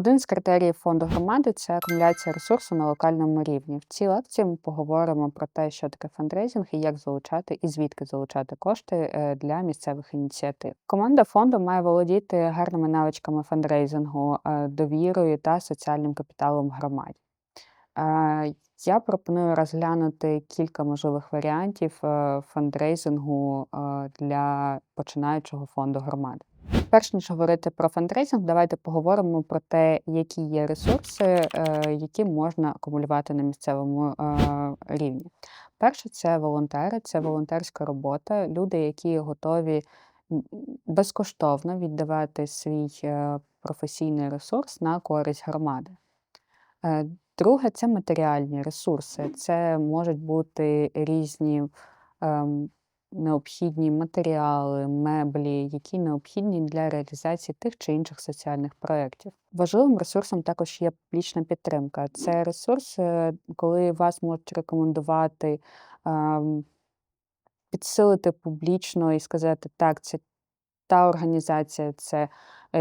Один з критеріїв фонду громади це акумуляція ресурсу на локальному рівні. В цій лекції ми поговоримо про те, що таке фандрейзинг і як залучати і звідки залучати кошти е, для місцевих ініціатив. Команда фонду має володіти гарними навичками фандрейзингу, е, довірою та соціальним капіталом в громаді. Е, Я пропоную розглянути кілька можливих варіантів фандрейзингу для починаючого фонду громади. Перш ніж говорити про фандрейзинг, давайте поговоримо про те, які є ресурси, е, які можна акумулювати на місцевому е, рівні. Перше, це волонтери, це волонтерська робота, люди, які готові безкоштовно віддавати свій е, професійний ресурс на користь громади. Друге це матеріальні ресурси. Це можуть бути різні ем, необхідні матеріали, меблі, які необхідні для реалізації тих чи інших соціальних проєктів. Важливим ресурсом також є публічна підтримка. Це ресурс, коли вас можуть рекомендувати, ем, підсилити публічно і сказати, так, це та організація, це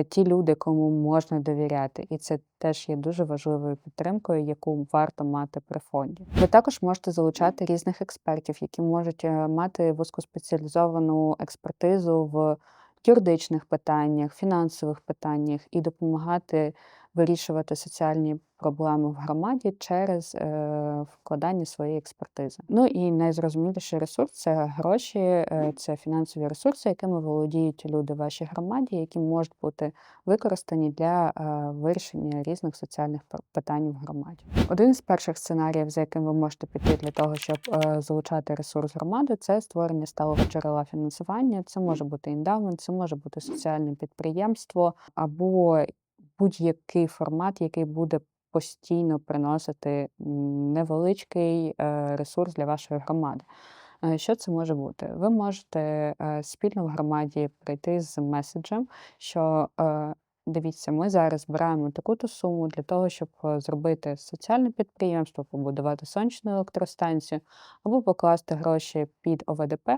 ті люди, кому можна довіряти. І це теж є дуже важливою підтримкою, яку варто мати при фонді. Ви також можете залучати різних експертів, які можуть е, мати вузькоспеціалізовану експертизу в юридичних питаннях, фінансових питаннях і допомагати вирішувати соціальні проблеми в громаді через е, вкладання своєї експертизи. Ну і найзрозуміліший ресурс це гроші, е, це фінансові ресурси, якими володіють люди в вашій громаді, які можуть бути використані для е, вирішення різних соціальних питань в громаді. Один з перших сценаріїв, за яким ви можете піти для того, щоб залучати ресурс громади, це створення сталого джерела фінансування. Це може бути індавмент, це може бути соціальне підприємство або будь-який формат, який буде постійно приносити невеличкий е, ресурс для вашої громади. Е, Що це може бути? Ви можете е, спільно в громаді прийти з меседжем, що дивіться, ми зараз збираємо таку-то суму для того, щоб зробити соціальне підприємство, побудувати сонячну електростанцію або покласти гроші під ОВДП.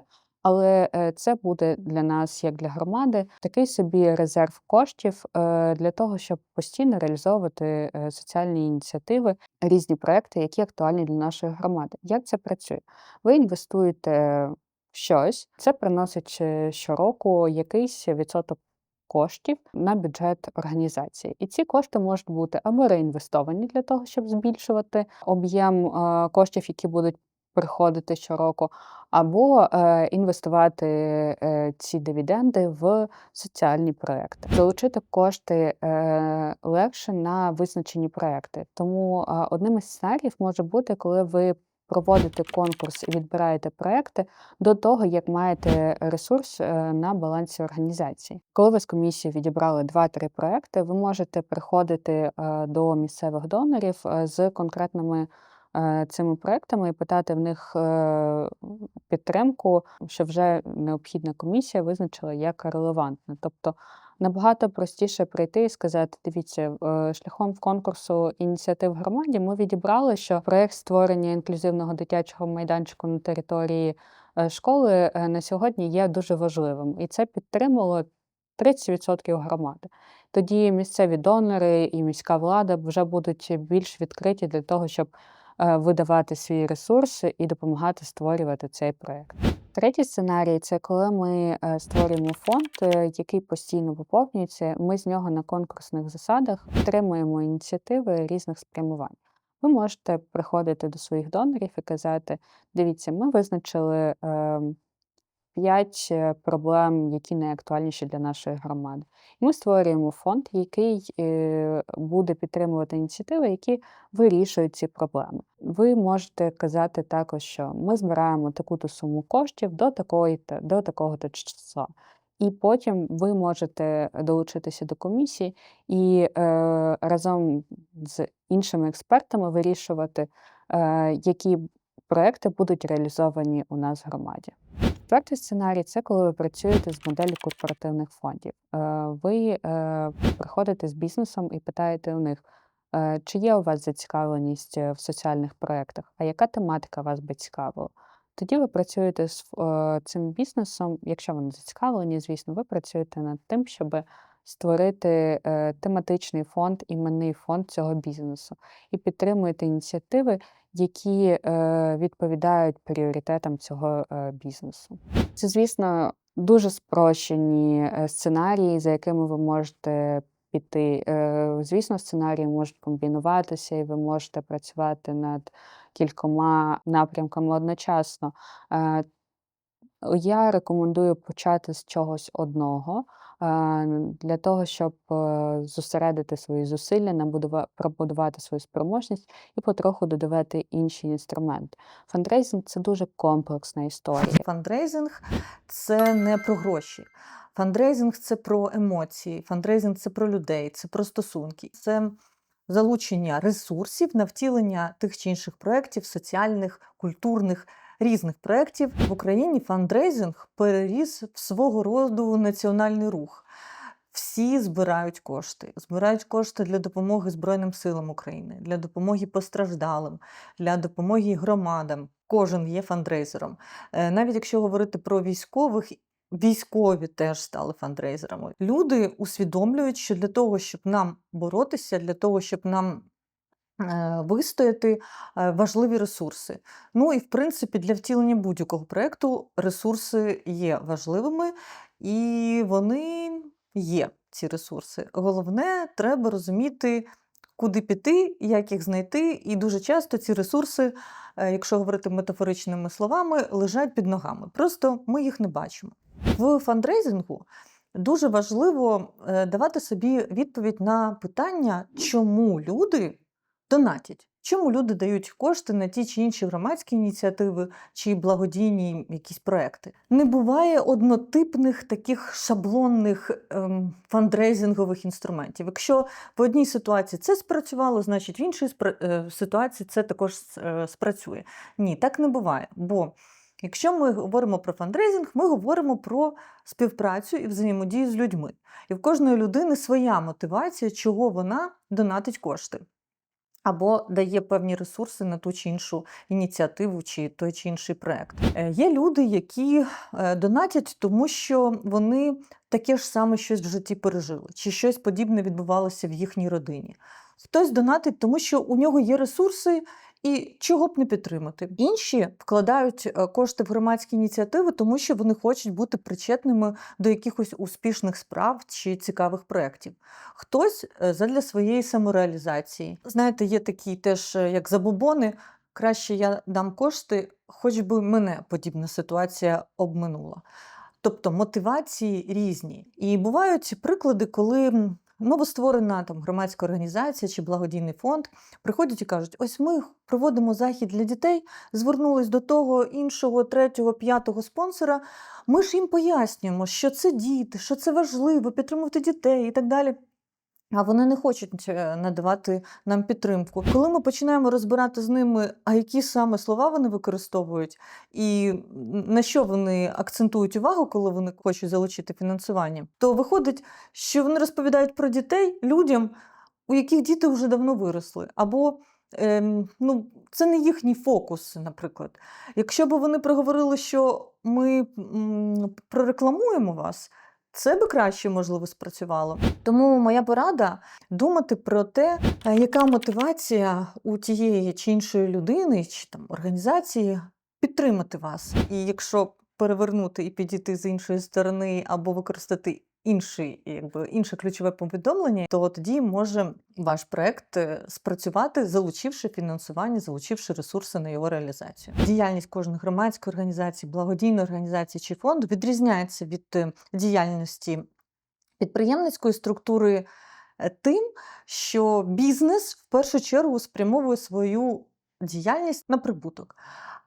Але е, це буде для нас, як для громади, такий собі резерв коштів е, для того, щоб постійно реалізовувати е, соціальні ініціативи, різні проекти, які актуальні для нашої громади. Як це працює? Ви інвестуєте в щось, це приносить щороку якийсь відсоток коштів на бюджет організації. І ці кошти можуть бути або реінвестовані для того, щоб збільшувати об'єм коштів, які будуть приходити щороку, або е, інвестувати е, ці дивіденди в соціальні проекти. Залучити кошти е, легше на визначені проекти. Тому е, одним із сценаріїв може бути, коли ви проводите конкурс і відбираєте проекти до того, як маєте ресурс е, на балансі організації. Коли ви з комісією відібрали 2-3 проекти, ви можете приходити е, до місцевих донорів е, з конкретними цими проектами і питати в них е, підтримку, що вже необхідна комісія визначила як релевантне. Тобто набагато простіше прийти і сказати: дивіться, е, шляхом конкурсу ініціатив громаді ми відібрали, що проєкт створення інклюзивного дитячого майданчику на території е, школи е, на сьогодні є дуже важливим, і це підтримало 30% громади. Тоді місцеві донори і міська влада вже будуть більш відкриті для того, щоб е, видавати свій ресурс і допомагати створювати цей проект. Третій сценарій це коли ми е, створюємо фонд, е, який постійно поповнюється. Ми з нього на конкурсних засадах отримуємо ініціативи різних спрямувань. Ви можете приходити до своїх донорів і казати: дивіться, ми визначили ем, п'ять е, проблем, які найактуальніші для нашої громади. І ми створюємо фонд, який е, буде підтримувати ініціативи, які вирішують ці проблеми. Ви можете казати також, що ми збираємо таку-то суму коштів до такої до такого-то числа. І потім ви можете долучитися до комісії і е, разом з іншими експертами вирішувати, е, які проекти будуть реалізовані у нас в громаді. Четвертий сценарій це коли ви працюєте з моделлю корпоративних фондів. Е, Ви е, приходите з бізнесом і питаєте у них, е, чи є у вас зацікавленість в соціальних проєктах, а яка тематика вас би цікавила? Тоді ви працюєте з цим бізнесом, якщо вони зацікавлені, звісно, ви працюєте над тим, щоб створити е, тематичний фонд, іменний фонд цього бізнесу і підтримуєте ініціативи, які е, відповідають пріоритетам цього е, бізнесу. Це, звісно, дуже спрощені сценарії, за якими ви можете піти. Звісно, сценарії можуть комбінуватися, і ви можете працювати над кількома напрямками одночасно. Я рекомендую почати з чогось одного для того, щоб е, зосередити свої зусилля, пробудувати свою спроможність і потроху додавати інші інструменти. Фандрейзинг це дуже комплексна історія. Фандрейзинг це не про гроші. Фандрейзинг це про емоції, фандрейзинг це про людей, це про стосунки, це залучення ресурсів на втілення тих чи інших проєктів, соціальних, культурних, різних проєктів. В Україні фандрейзинг переріс в свого роду національний рух. Всі збирають кошти, збирають кошти для допомоги Збройним силам України, для допомоги постраждалим, для допомоги громадам. Кожен є фандрейзером. Е, Навіть якщо говорити про військових, військові теж стали фандрейзерами. Люди усвідомлюють, що для того, щоб нам боротися, для того, щоб нам вистояти, е, важливі ресурси. Ну і в принципі для втілення будь-якого проєкту ресурси є важливими, і вони є, ці ресурси. Головне, треба розуміти, куди піти, як їх знайти, і дуже часто ці ресурси е, якщо говорити метафоричними словами, лежать під ногами. Просто ми їх не бачимо. В фандрейзингу дуже важливо е, давати собі відповідь на питання, чому люди донатять. Чому люди дають кошти на ті чи інші громадські ініціативи чи благодійні якісь проекти? Не буває однотипних таких шаблонних ем, фандрейзингових інструментів. Якщо в одній ситуації це спрацювало, значить в іншій е, ситуації це також е, спрацює. Ні, так не буває. Бо якщо ми говоримо про фандрейзинг, ми говоримо про співпрацю і взаємодію з людьми. І в кожної людини своя мотивація, чого вона донатить кошти. Або дає певні ресурси на ту чи іншу ініціативу чи той чи інший проект. Е, Є люди, які е, донатять, тому що вони таке ж саме щось в житті пережили, чи щось подібне відбувалося в їхній родині. Хтось донатить, тому що у нього є ресурси, і чого б не підтримати. Інші вкладають е, кошти в громадські ініціативи, тому що вони хочуть бути причетними до якихось успішних справ чи цікавих проєктів. Хтось е, задля своєї самореалізації. Знаєте, є такі теж, е, як забобони. Краще я дам кошти, хоч би мене подібна ситуація обминула. Тобто мотивації різні. І бувають приклади, коли новостворена там громадська організація чи благодійний фонд приходять і кажуть: ось ми проводимо захід для дітей, звернулись до того іншого, третього, п'ятого спонсора. Ми ж їм пояснюємо, що це діти, що це важливо, підтримувати дітей і так далі. А вони не хочуть е, надавати нам підтримку. Коли ми починаємо розбирати з ними, а які саме слова вони використовують, і на що вони акцентують увагу, коли вони хочуть залучити фінансування, то виходить, що вони розповідають про дітей людям, у яких діти вже давно виросли, або ем, ну, це не їхній фокус, наприклад. Якщо б вони проговорили, що ми м, прорекламуємо вас, це би краще, можливо, спрацювало. Тому моя порада думати про те, е, яка мотивація у тієї чи іншої людини чи там організації підтримати вас. І якщо перевернути і підійти з іншої сторони, або використати інший, якби інше ключове повідомлення, то тоді може ваш проект е, спрацювати, залучивши фінансування, залучивши ресурси на його реалізацію. Діяльність кожної громадської організації, благодійної організації чи фонду відрізняється від е, діяльності підприємницької структури е, тим, що бізнес в першу чергу спрямовує свою діяльність на прибуток.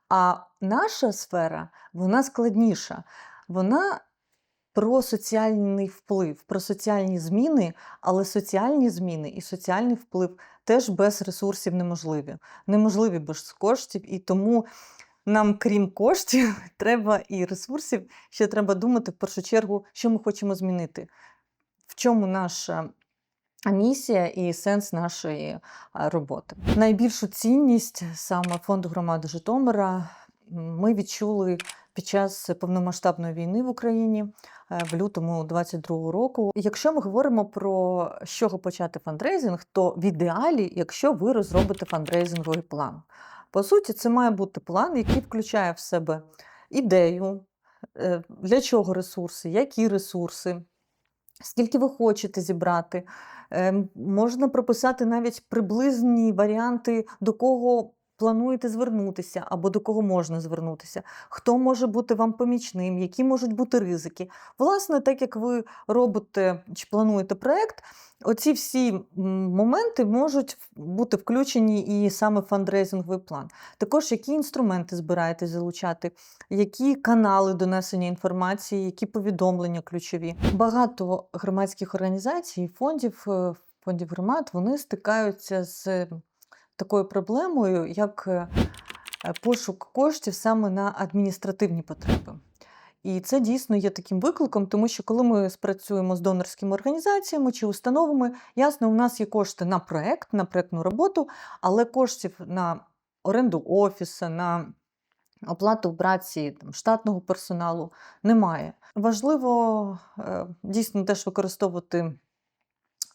А наша сфера вона складніша. Вона про соціальний вплив, про соціальні зміни, але соціальні зміни і соціальний вплив теж без ресурсів неможливі. Неможливі без коштів, і тому нам, крім коштів, треба і ресурсів, ще треба думати в першу чергу, що ми хочемо змінити, в чому наша місія і сенс нашої роботи. Найбільшу цінність саме фонду громади Житомира ми відчули під час повномасштабної війни в Україні е, в лютому 22 року. Якщо ми говоримо про з чого почати фандрейзинг, то в ідеалі, якщо ви розробите фандрейзинговий план. По суті, це має бути план, який включає в себе ідею, е, для чого ресурси, які ресурси, скільки ви хочете зібрати. Е, Можна прописати навіть приблизні варіанти, до кого плануєте звернутися або до кого можна звернутися, хто може бути вам помічним, які можуть бути ризики. Власне, так як ви робите чи плануєте проект, оці всі моменти можуть бути включені і саме в фандрейзинговий план. Також які інструменти збираєтесь залучати, які канали донесення інформації, які повідомлення ключові. Багато громадських організацій, фондів, е, фондів громад, вони стикаються з такою проблемою, як е, е, пошук коштів саме на адміністративні потреби. І це дійсно є таким викликом, тому що коли ми спрацюємо з донорськими організаціями чи установами, ясно, у нас є кошти на проект, на проектну роботу, але коштів на оренду офісу, на оплату праці там, штатного персоналу немає. Важливо е, дійсно теж використовувати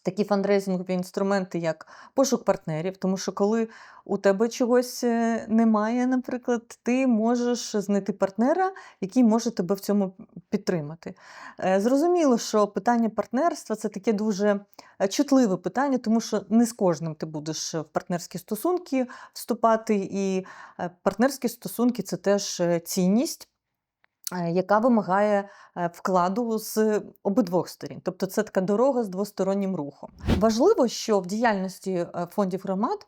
такі фандрейзингові інструменти, як пошук партнерів, тому що коли у тебе чогось е, немає, наприклад, ти можеш знайти партнера, який може тебе в цьому підтримати. Е, Зрозуміло, що питання партнерства це таке дуже е, чутливе питання, тому що не з кожним ти будеш в партнерські стосунки вступати, і партнерські стосунки це теж цінність. Е, Яка вимагає е, вкладу з обидвох сторін, тобто це така дорога з двостороннім рухом. Важливо, що в діяльності е, фондів громад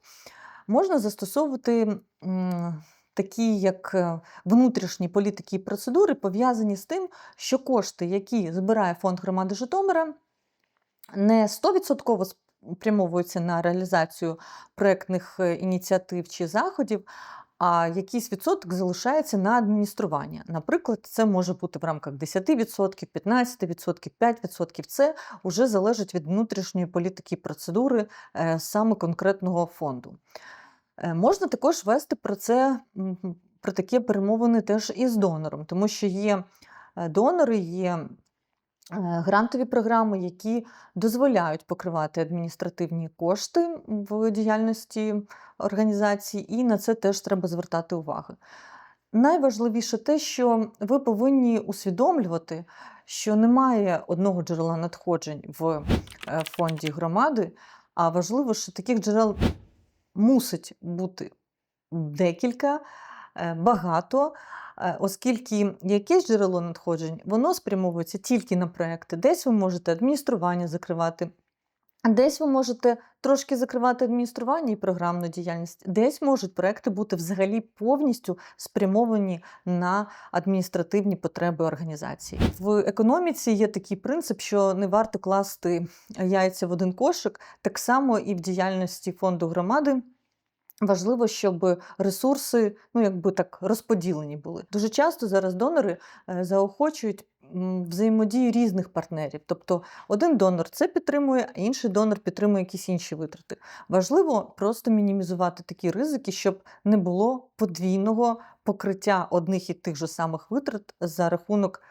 можна застосовувати такі як внутрішні політики і процедури, пов'язані з тим, що кошти, які збирає фонд громади Житомира, не 100% спрямовуються на реалізацію проєктних ініціатив чи заходів, а якийсь відсоток залишається на адміністрування. Наприклад, це може бути в рамках 10%, 15%, 5%. Це вже залежить від внутрішньої політики і процедури е, саме конкретного фонду. Е, Можна також вести про це, про такі перемовини теж із донором, тому що є е, донори, є грантові програми, які дозволяють покривати адміністративні кошти в діяльності організації, і на це теж треба звертати увагу. Найважливіше те, що ви повинні усвідомлювати, що немає одного джерела надходжень в е, фонді громади, а важливо, що таких джерел мусить бути декілька, е, багато, е, оскільки якесь джерело надходжень воно спрямовується тільки на проекти. Десь ви можете адміністрування закривати, десь ви можете трошки закривати адміністрування і програмну діяльність, десь можуть проекти бути взагалі повністю спрямовані на адміністративні потреби організації. В економіці є такий принцип, що не варто класти яйця в один кошик, так само і в діяльності фонду громади. Важливо, щоб ресурси ну, якби так розподілені були. Дуже часто зараз донори е, заохочують м, взаємодію різних партнерів. Тобто один донор це підтримує, а інший донор підтримує якісь інші витрати. Важливо просто мінімізувати такі ризики, щоб не було подвійного покриття одних і тих же самих витрат за рахунок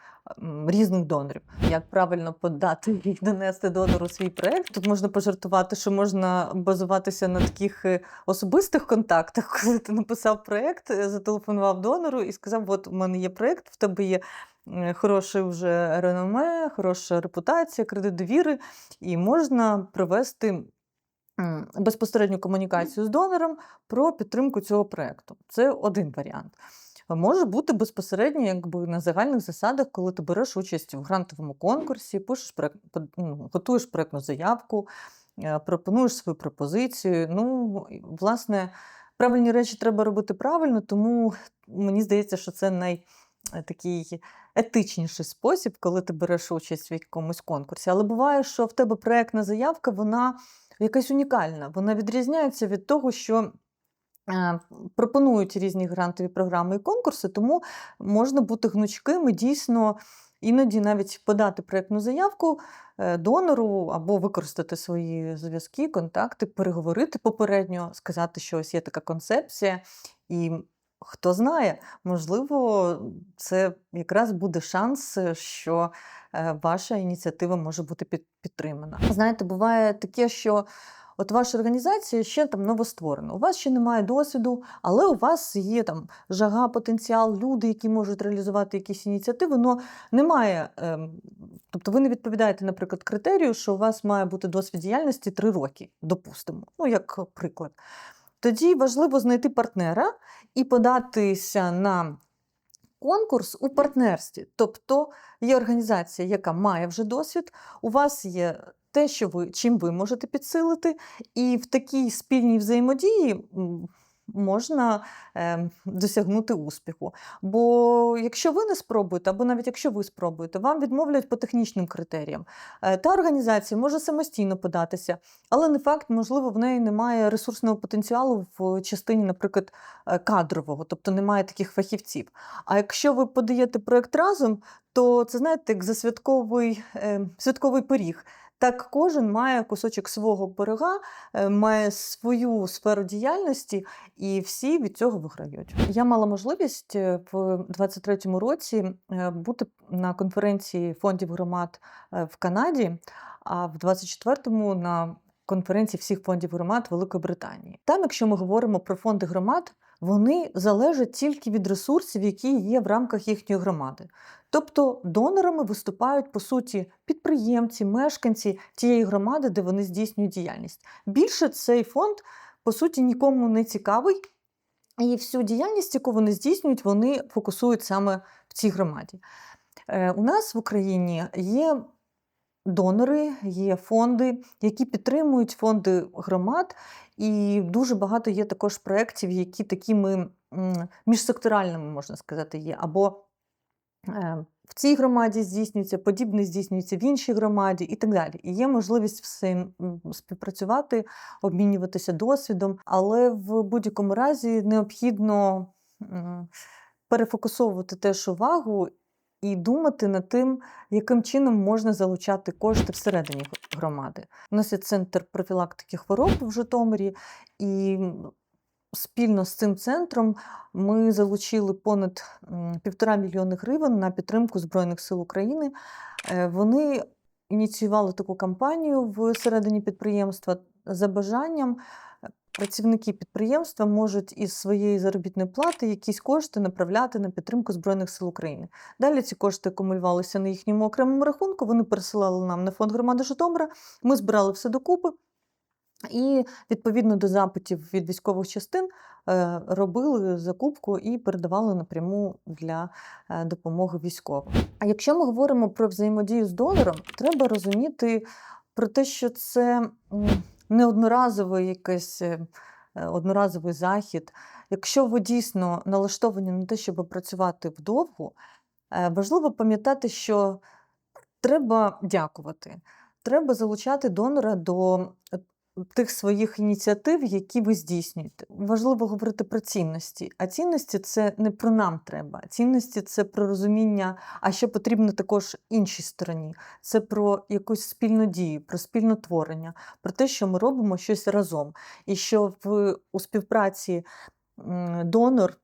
різних донорів. Як правильно подати і донести донору свій проект? Тут можна пожартувати, що можна базуватися на таких е, особистих контактах, коли ти написав проект, е, зателефонував донору і сказав: От у мене є проект, в тебе є. е, Хороше вже реноме, хороша репутація, кредит довіри, і можна провести безпосередню комунікацію з донором про підтримку цього проекту. Це один варіант. Може бути безпосередньо якби на загальних засадах, коли ти береш участь в грантовому конкурсі, пишеш проект, ну, готуєш проектну заявку, е, пропонуєш свою пропозицію. Ну, власне, правильні речі треба робити правильно, тому мені здається, що це най е, такий етичніший спосіб, коли ти береш участь в якомусь конкурсі. Але буває, що в тебе проектна заявка, вона якась унікальна. Вона відрізняється від того, що пропонують різні грантові програми і конкурси, тому можна бути гнучким і дійсно іноді навіть подати проєктну заявку е, донору або використати свої зв'язки, контакти, переговорити попередньо, сказати, що ось є така концепція, і хто знає, можливо, це якраз буде шанс, е, що е, ваша ініціатива може бути підтримана. Знаєте, буває таке, що от ваша організація ще там новостворена. У вас ще немає досвіду, але у вас є там жага, потенціал, люди, які можуть реалізувати якісь ініціативи, але немає. ем, Тобто ви не відповідаєте, наприклад, критерію, що у вас має бути досвід діяльності 3 роки, допустимо, ну як приклад. Тоді важливо знайти партнера і податися на конкурс у партнерстві. Тобто є організація, яка має вже досвід, у вас є те, що ви, чим ви можете підсилити, і в такій спільній взаємодії можна е, досягнути успіху. Бо якщо ви не спробуєте, або навіть якщо ви спробуєте, вам відмовлять по технічним критеріям. Е, Та організація може самостійно податися, але не факт, можливо, в неї немає ресурсного потенціалу в частині, наприклад, е, кадрового, тобто немає таких фахівців. А якщо ви подаєте проєкт разом, то це знаєте, як за святковий, е, святковий пиріг. Так кожен має кусочок свого пирога, е, має свою сферу діяльності, і всі від цього виграють. Я мала можливість е, в 23-му році е, бути на конференції фондів громад в Канаді, а в 24-му на конференції всіх фондів громад Великої Британії. Там, якщо ми говоримо про фонди громад, вони залежать тільки від ресурсів, які є в рамках їхньої громади. Тобто донорами виступають по суті підприємці, мешканці тієї громади, де вони здійснюють діяльність. Більше цей фонд по суті нікому не цікавий, і всю діяльність, яку вони здійснюють, вони фокусують саме в цій громаді. Е, У нас в Україні є донори, є фонди, які підтримують фонди громад, і дуже багато є також проєктів, які такими міжсекторальними, можна сказати, є. Або е, в цій громаді здійснюється, подібне здійснюється в іншій громаді і так далі. І є можливість все м, співпрацювати, обмінюватися досвідом, але в будь-якому разі необхідно перефокусовувати теж увагу і думати над тим, яким чином можна залучати кошти всередині громади. У нас є центр профілактики хвороб в Житомирі, і спільно з цим центром ми залучили понад півтора мільйони гривень на підтримку Збройних сил України. Е, Вони ініціювали таку кампанію всередині підприємства за бажанням. Працівники підприємства можуть із своєї заробітної плати якісь кошти направляти на підтримку Збройних сил України. Далі ці кошти акумулювалися на їхньому окремому рахунку. Вони пересилали нам на фонд громади Житомира. Ми збирали все докупи. І відповідно до запитів від військових частин е, робили закупку і передавали напряму для е, допомоги військовим. А якщо ми говоримо про взаємодію з донором, треба розуміти про те, що це не одноразовий якийсь е, е, одноразовий захід. Якщо ви дійсно налаштовані на те, щоб працювати вдовго, е, важливо пам'ятати, що треба дякувати. Треба залучати донора до тих своїх ініціатив, які ви здійснюєте. Важливо говорити про цінності. А цінності це не про нам треба. Цінності це про розуміння, а що потрібно також іншій стороні. Це про якусь спільну дію, про спільне творення, про те, що ми робимо щось разом. І що в у співпраці донор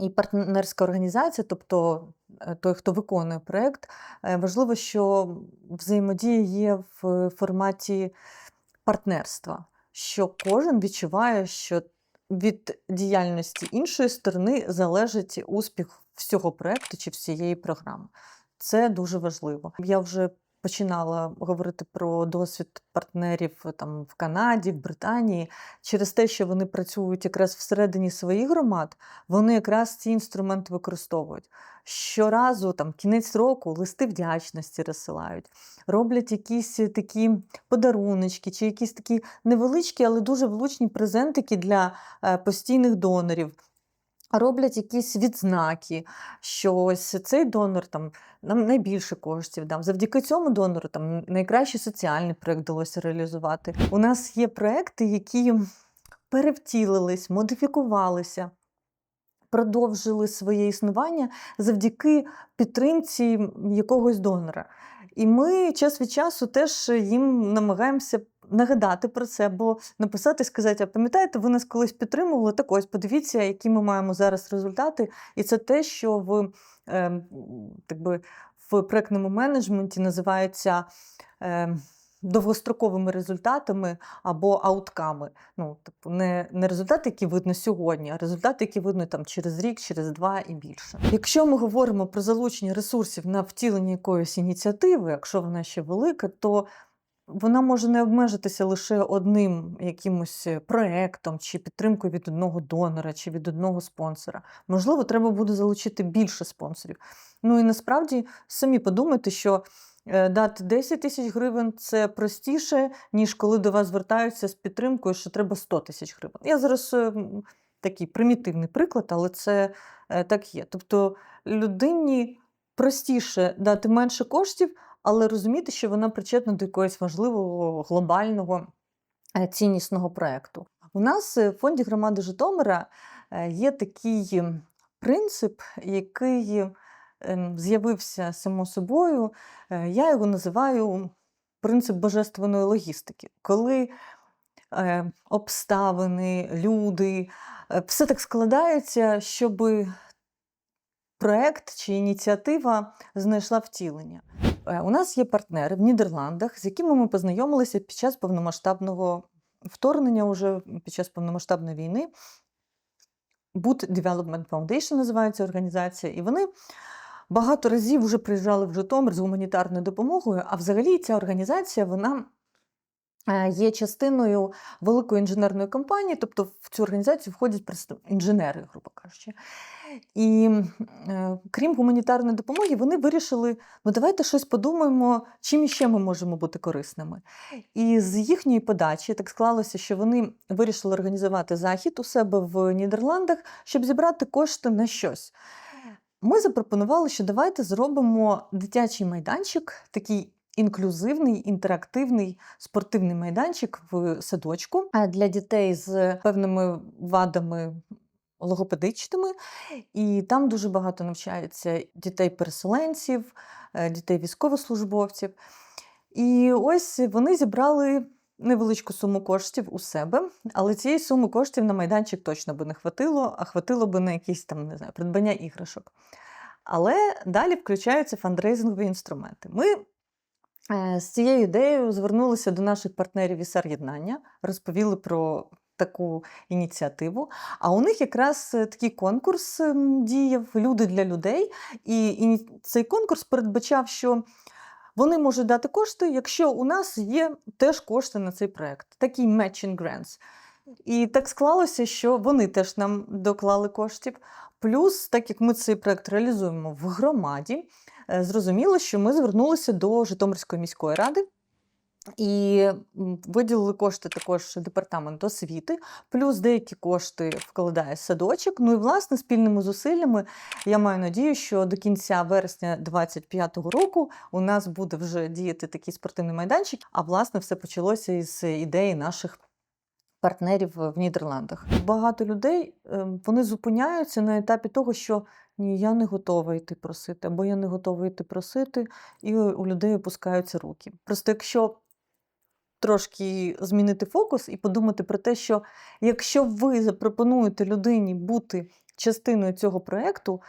і партнерська організація, тобто е, той, хто виконує проєкт, е, важливо, що взаємодія є в форматі партнерства, що кожен відчуває, що від діяльності іншої сторони залежить успіх всього проєкту чи всієї програми. Це дуже важливо. Я вже починала говорити про досвід партнерів е, там в Канаді, в Британії. Через те, що вони працюють якраз всередині своїх громад, вони якраз ці інструменти використовують. Щоразу, там кінець року, листи вдячності розсилають, роблять якісь е, такі подаруночки, чи якісь такі невеличкі, але дуже влучні презентики для е, постійних донорів. Роблять якісь відзнаки, що ось цей донор там нам найбільше коштів дав. Завдяки цьому донору там найкращий соціальний проєкт вдалося реалізувати. У нас є проекти, які перевтілились, модифікувалися, продовжили своє існування завдяки підтримці якогось донора. І ми час від часу теж їм намагаємося нагадати про це, або написати, сказати, а пам'ятаєте, ви нас колись підтримували, так ось подивіться, які ми маємо зараз результати. І це те, що в, е, так би, в проєктному менеджменті називається. Е, Довгостроковими результатами або аутками. Ну, типу, не, не результати, які видно сьогодні, а результати, які видно там через рік, через два і більше. Якщо ми говоримо про залучення ресурсів на втілення якоїсь ініціативи, якщо вона ще велика, то вона може не обмежитися лише одним якимось е, проектом чи підтримкою від одного донора чи від одного спонсора. Можливо, треба буде залучити більше спонсорів. Ну і насправді самі подумайте, що е, дати 10 тисяч гривень це простіше, ніж коли до вас звертаються з підтримкою, що треба 100 тисяч гривень. Я зараз е, такий примітивний приклад, але це так є. Тобто людині простіше дати менше коштів, але розуміти, що вона причетна до якогось важливого глобального е, ціннісного проєкту. У нас е, в фонді громади Житомира е, є такий принцип, який ем, з'явився само собою. Я його називаю принцип божественної логістики, коли обставини, люди, все так складається, щоб проект чи ініціатива знайшла втілення. Е, У нас є партнери в Нідерландах, з якими ми познайомилися під час повномасштабного вторгнення, уже під час повномасштабної війни. Boot Development Foundation називається організація, і вони багато разів вже приїжджали в Житомир з гуманітарною допомогою. А взагалі ця організація вона є частиною великої інженерної компанії, тобто в цю організацію входять інженери, грубо кажучи. І е, крім гуманітарної допомоги, вони вирішили: ну давайте щось подумаємо, чим іще ми можемо бути корисними. І з їхньої подачі так склалося, що вони вирішили організувати захід у себе в Нідерландах, щоб зібрати кошти на щось. Ми запропонували, що давайте зробимо дитячий майданчик, такий інклюзивний, інтерактивний спортивний майданчик в садочку для дітей з певними вадами логопедичними. І там дуже багато навчається дітей-переселенців, е, дітей військовослужбовців. І ось вони зібрали невеличку суму коштів у себе, але цієї суми коштів на майданчик точно би не хватило, а хватило би на якісь там, не знаю, придбання іграшок. Але далі включаються фандрейзингові інструменти. Ми з цією ідеєю звернулися до наших партнерів із єднання, розповіли про таку ініціативу. А у них якраз е, такий конкурс ем, діяв Люди для людей. І, цей конкурс передбачав, що вони можуть дати кошти, якщо у нас є теж кошти на цей проект, такий matching grants. І так склалося, що вони теж нам доклали коштів. Плюс, так як ми цей проект реалізуємо в громаді, е, зрозуміло, що ми звернулися до Житомирської міської ради. І виділили кошти також департамент освіти, плюс деякі кошти вкладає садочок. Ну і власне спільними зусиллями я маю надію, що до кінця вересня 2025 року у нас буде вже діяти такий спортивний майданчик. А власне все почалося із ідеї наших партнерів в Нідерландах. Багато людей е, вони зупиняються на етапі того, що ні, я не готова йти просити, або я не готова йти просити, і у людей опускаються руки. Просто якщо трошки змінити фокус і подумати про те, що якщо ви запропонуєте людині бути частиною цього проєкту,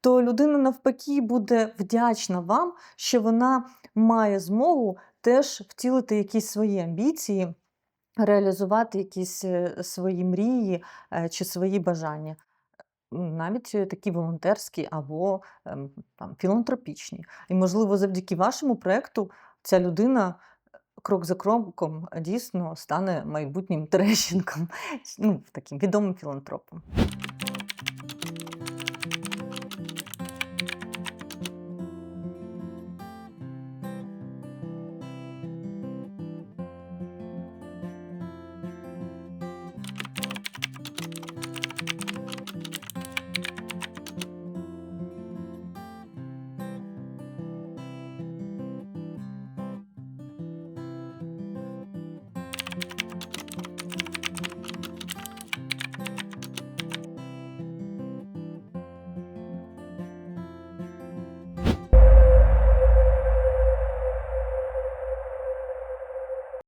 то людина навпаки буде вдячна вам, що вона має змогу теж втілити якісь свої амбіції, реалізувати якісь е, свої мрії е, чи свої бажання. Навіть е, такі волонтерські або ем, там, філантропічні. І, можливо, завдяки вашому проєкту ця людина крок за кроком дійсно стане майбутнім Терещенком, ну, таким відомим філантропом.